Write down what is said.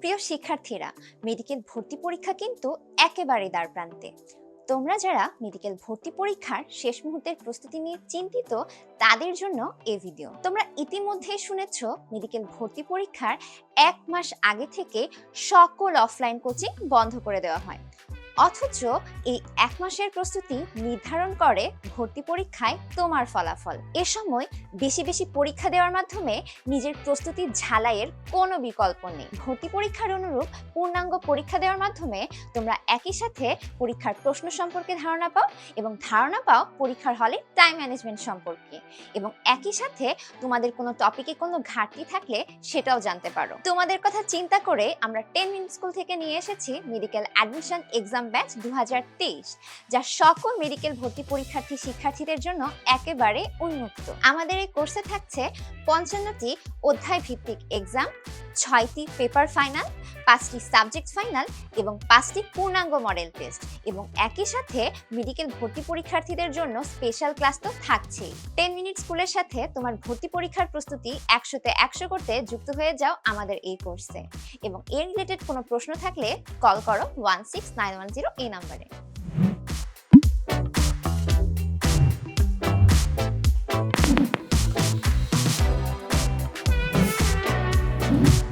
প্রিয় শিক্ষার্থীরা মেডিকেল ভর্তি পরীক্ষা কিন্তু একেবারে দ্বার প্রান্তে তোমরা যারা মেডিকেল ভর্তি পরীক্ষার শেষ মুহূর্তের প্রস্তুতি নিয়ে চিন্তিত, তাদের জন্য এ ভিডিও তোমরা ইতিমধ্যে শুনেছ মেডিকেল ভর্তি পরীক্ষার এক মাস আগে থেকে সকল অফলাইন কোচিং বন্ধ করে দেওয়া হয়। অথচ এই এক মাসের প্রস্তুতি নির্ধারণ করে ভর্তি পরীক্ষায় তোমার ফলাফল। এ সময় বেশি বেশি পরীক্ষা দেওয়ার মাধ্যমে নিজের প্রস্তুতি ঝালাইয়ের কোনো বিকল্প নেই। ভর্তি পরীক্ষার অনুরূপ পূর্ণাঙ্গ পরীক্ষা দেওয়ার মাধ্যমে তোমরা একই সাথে পরীক্ষার প্রশ্ন সম্পর্কে ধারণা পাও এবং ধারণা পাও পরীক্ষার হলে টাইম ম্যানেজমেন্ট সম্পর্কে এবং একই সাথে তোমাদের কোনো টপিকে কোনো ঘাটতি থাকলে সেটাও জানতে পারো। তোমাদের কথা চিন্তা করে আমরা টেন মিনিট স্কুল থেকে নিয়ে এসেছি মেডিকেল অ্যাডমিশন এক্সাম ব্যাচ দু হাজার তেইশ, যা সকল মেডিকেল ভর্তি পরীক্ষার্থী শিক্ষার্থীদের জন্য একেবারে উন্মুক্ত। আমাদের এই কোর্সে থাকছে পঞ্চান্নটি অধ্যায় ভিত্তিক এক্সাম ছয়টি পেপার ফাইনাল পাঁচটি সাবজেক্ট ফাইনাল এবং পাঁচটি পূর্ণাঙ্গ মডেল টেস্ট এবং একই সাথে মেডিকেল ভর্তি পরীক্ষার্থীদের জন্য স্পেশাল ক্লাস তো থাকছেই। টেন মিনিট স্কুলের সাথে তোমার ভর্তি পরীক্ষার প্রস্তুতি একশোতে একশো করতে যুক্ত হয়ে যাও আমাদের এই কোর্সে এবং এর রিলেটেড কোনো প্রশ্ন থাকলে কল করো one six nine one zero এই নাম্বারে। thank you